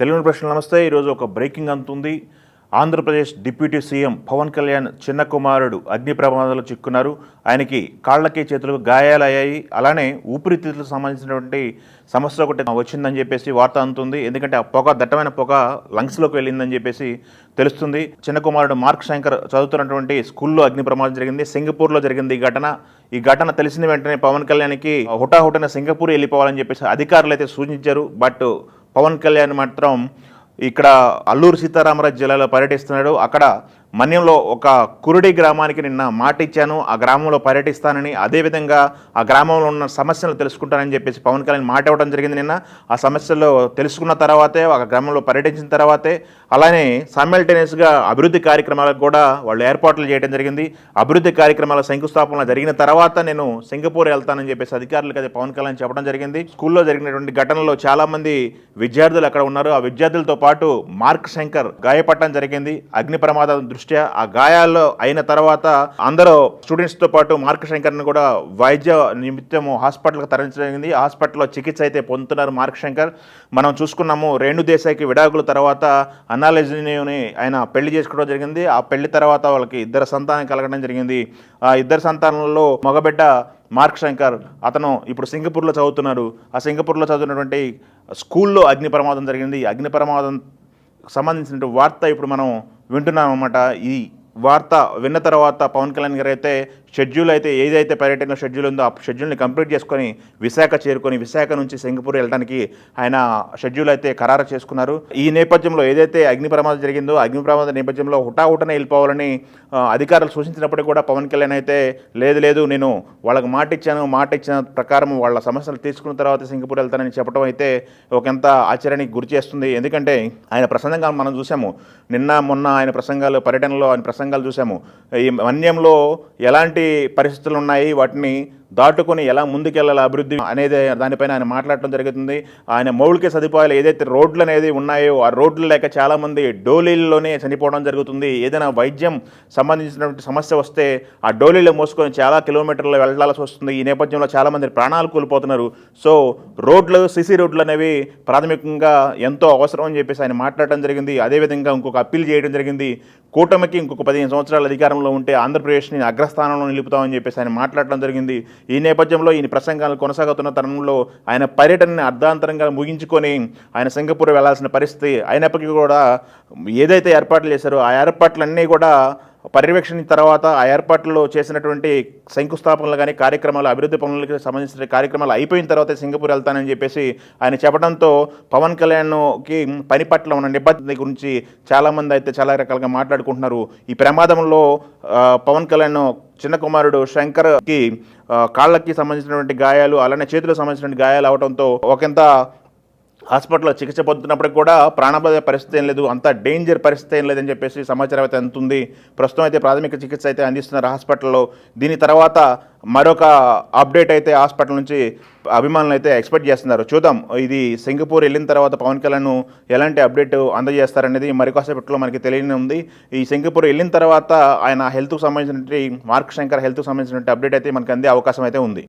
తెలుగు ప్రశ్నలు నమస్తే. ఈరోజు ఒక బ్రేకింగ్ అందుతుంది ఆంధ్రప్రదేశ్ డిప్యూటీ సీఎం పవన్ కళ్యాణ్ చిన్న కుమారుడు అగ్ని ప్రమాదంలో చిక్కున్నారు. ఆయనకి కాళ్ళకి చేతులకు గాయాలయ్యాయి. అలానే ఊపిరితిత్తులకు సంబంధించినటువంటి సమస్య ఒకటి వచ్చిందని చెప్పేసి వార్త అందుతుంది. ఎందుకంటే ఆ పొగ దట్టమైన పొగ లంగ్స్లోకి వెళ్ళిందని చెప్పేసి తెలుస్తుంది. చిన్న కుమారుడు మార్క్ శంకర్ చదువుతున్నటువంటి స్కూల్లో అగ్ని ప్రమాదం జరిగింది. సింగపూర్లో జరిగింది ఈ ఘటన. ఈ ఘటన తెలిసిన వెంటనే పవన్ కళ్యాణ్కి హుటాహుటన సింగపూర్ వెళ్ళిపోవాలని చెప్పేసి అధికారులు అయితే సూచించారు. బట్ పవన్ కళ్యాణ్ మాత్రం ఇక్కడ అల్లూరు సీతారామరాజు జిల్లాలో పర్యటిస్తున్నాడు. అక్కడ మన్యంలో ఒక కురుడి గ్రామానికి నిన్న మాట ఇచ్చాను ఆ గ్రామంలో పర్యటిస్తానని అదేవిధంగా ఆ గ్రామంలో ఉన్న సమస్యలు తెలుసుకుంటానని చెప్పేసి పవన్ కళ్యాణ్ మాట ఇవ్వడం జరిగింది నిన్న. ఆ సమస్యలు తెలుసుకున్న తర్వాతే ఆ గ్రామంలో పర్యటించిన తర్వాతే అలానే సైమల్టేనియస్గా అభివృద్ధి కార్యక్రమాలకు కూడా వాళ్ళు ఏర్పాట్లు చేయడం జరిగింది. అభివృద్ధి కార్యక్రమాల శంకుస్థాపన జరిగిన తర్వాత నేను సింగపూర్ వెళ్తానని చెప్పేసి అధికారులకు అది పవన్ కళ్యాణ్ చెప్పడం జరిగింది. స్కూల్లో జరిగినటువంటి ఘటనలో చాలామంది విద్యార్థులు అక్కడ ఉన్నారు. ఆ విద్యార్థులతో పాటు మార్క్ శంకర్ గాయపడటం జరిగింది. అగ్ని ప్రమాదం దృష్టి దృష్ట్యా ఆ గాయాల్లో అయిన తర్వాత అందరూ స్టూడెంట్స్తో పాటు మార్క్ శంకర్ని కూడా వైద్య నిమిత్తం హాస్పిటల్కి తరలించడం జరిగింది. హాస్పిటల్లో చికిత్స అయితే పొందుతున్నారు మార్క్ శంకర్. మనం చూసుకున్నాము రేణు దేశాయికి విడాకుల తర్వాత అన్నాలజీని ఆయన పెళ్ళి చేసుకోవడం జరిగింది. ఆ పెళ్ళి తర్వాత వాళ్ళకి ఇద్దరు సంతానం కలగడం జరిగింది. ఆ ఇద్దరు సంతానంలో మగబిడ్డ మార్క్ శంకర్ అతను ఇప్పుడు సింగపూర్లో చదువుతున్నారు. ఆ సింగపూర్లో చదువుతున్నటువంటి స్కూల్లో అగ్ని ప్రమాదం జరిగింది. అగ్ని ప్రమాదం సంబంధించిన వార్త ఇప్పుడు మనం వింటున్నామన్నమాట. ఈ వార్త విన్న తర్వాత పవన్ కళ్యాణ్ గారు అయితే షెడ్యూల్ అయితే ఏదైతే పర్యటన షెడ్యూల్ ఉందో ఆ షెడ్యూల్ని కంప్లీట్ చేసుకొని విశాఖ చేరుకొని విశాఖ నుంచి సింగపూర్ వెళ్ళడానికి ఆయన షెడ్యూల్ అయితే ఖరారు చేసుకున్నారు. ఈ నేపథ్యంలో ఏదైతే అగ్ని ప్రమాదం జరిగిందో అగ్ని ప్రమాద నేపథ్యంలో హుటాహుటనే వెళ్ళిపోవాలని అధికారులు సూచించినప్పటికీ కూడా పవన్ కళ్యాణ్ అయితే లేదు లేదు నేను వాళ్ళకి మాట ఇచ్చాను మాట ఇచ్చిన ప్రకారం వాళ్ళ సమస్యలు తీసుకున్న తర్వాత సింగపూర్ వెళ్తానని చెప్పడం అయితే ఒకంత ఆశ్చర్యానికి గురి చేస్తుంది. ఎందుకంటే ఆయన ప్రసంగంగా మనం చూసాము నిన్న మొన్న ఆయన ప్రసంగాలు పర్యటనలో ఆయన ప్రసంగాలు చూసాము. ఈ మన్యంలో ఎలాంటి పరిస్థితులు ఉన్నాయి. వాటిని దాటుకొని ఎలా ముందుకెళ్ళాలి అభివృద్ధి అనేది దానిపైన ఆయన మాట్లాడటం జరుగుతుంది. ఆయన మౌలిక సదుపాయాలు ఏదైతే రోడ్లు అనేది ఉన్నాయో ఆ రోడ్లు లేక చాలామంది డోలీల్లోనే చనిపోవడం జరుగుతుంది. ఏదైనా వైద్యం సంబంధించినటువంటి సమస్య వస్తే ఆ డోలీలో మోసుకొని చాలా కిలోమీటర్లు వెళ్ళాల్సి వస్తుంది. ఈ నేపథ్యంలో చాలామంది ప్రాణాలు కోల్పోతున్నారు. సో రోడ్లు సిసి రోడ్లు అనేవి ప్రాథమికంగా ఎంతో అవసరం అని చెప్పేసి ఆయన మాట్లాడటం జరిగింది. అదేవిధంగా ఇంకొక అప్పీల్ చేయడం జరిగింది. కూటమికి ఇంకొక పదిహేను సంవత్సరాల అధికారంలో ఉంటే ఆంధ్రప్రదేశ్ని అగ్రస్థానంలో నిలుపుతామని చెప్పేసి ఆయన మాట్లాడటం జరిగింది. ఈ నేపథ్యంలో ఈయన ప్రసంగాలు కొనసాగుతున్న తరుణంలో ఆయన పర్యటనని అర్ధాంతరంగా ముగించుకొని ఆయన సింగపూర్ వెళ్ళాల్సిన పరిస్థితి అయినప్పటికీ కూడా ఏదైతే ఏర్పాట్లు చేశారో ఆ ఏర్పాట్లన్నీ కూడా పర్యవేక్షణ తర్వాత ఆ ఏర్పాట్లలో చేసినటువంటి శంకుస్థాపనలు కానీ కార్యక్రమాలు అభివృద్ధి పనులకు సంబంధించిన కార్యక్రమాలు అయిపోయిన తర్వాత సింగపూర్ వెళ్తానని చెప్పేసి ఆయన చెప్పడంతో పవన్ కళ్యాణ్కి పని పట్ల ఉన్న నిబద్ధత గురించి చాలామంది అయితే చాలా రకాలుగా మాట్లాడుకుంటున్నారు. ఈ ప్రమాదంలో పవన్ కళ్యాణ్ చిన్న కుమారుడు శంకర్కి కి కాళ్ళకి సంబంధించినటువంటి గాయాలు అలానే చేతులకు సంబంధించినటువంటి గాయాలు అవడంతో ఒకంత హాస్పిటల్లో చికిత్స పొందుతున్నప్పటికి కూడా ప్రాణాపాయ పరిస్థితి ఏం లేదు అంత డేంజర్ పరిస్థితి ఏం లేదని చెప్పేసి సమాచారం అయితే అందుతుంది. ప్రస్తుతం అయితే ప్రాథమిక చికిత్స అయితే అందిస్తున్నారు హాస్పిటల్లో. దీని తర్వాత మరొక అప్డేట్ అయితే హాస్పిటల్ నుంచి అభిమానులు అయితే ఎక్స్పెక్ట్ చేస్తున్నారు. చూద్దాం ఇది సింగపూర్ వెళ్ళిన తర్వాత పవన్ కళ్యాణ్ ఎలాంటి అప్డేట్ అందజేస్తారనేది మరికాసేపట్లో మనకి తెలియని ఉంది ఈ సింగపూర్ వెళ్ళిన తర్వాత ఆయన హెల్త్కు సంబంధించినటువంటి మార్క్ శంకర్ హెల్త్కు సంబంధించినటువంటి అప్డేట్ అయితే మనకు అందే అవకాశం అయితే ఉంది.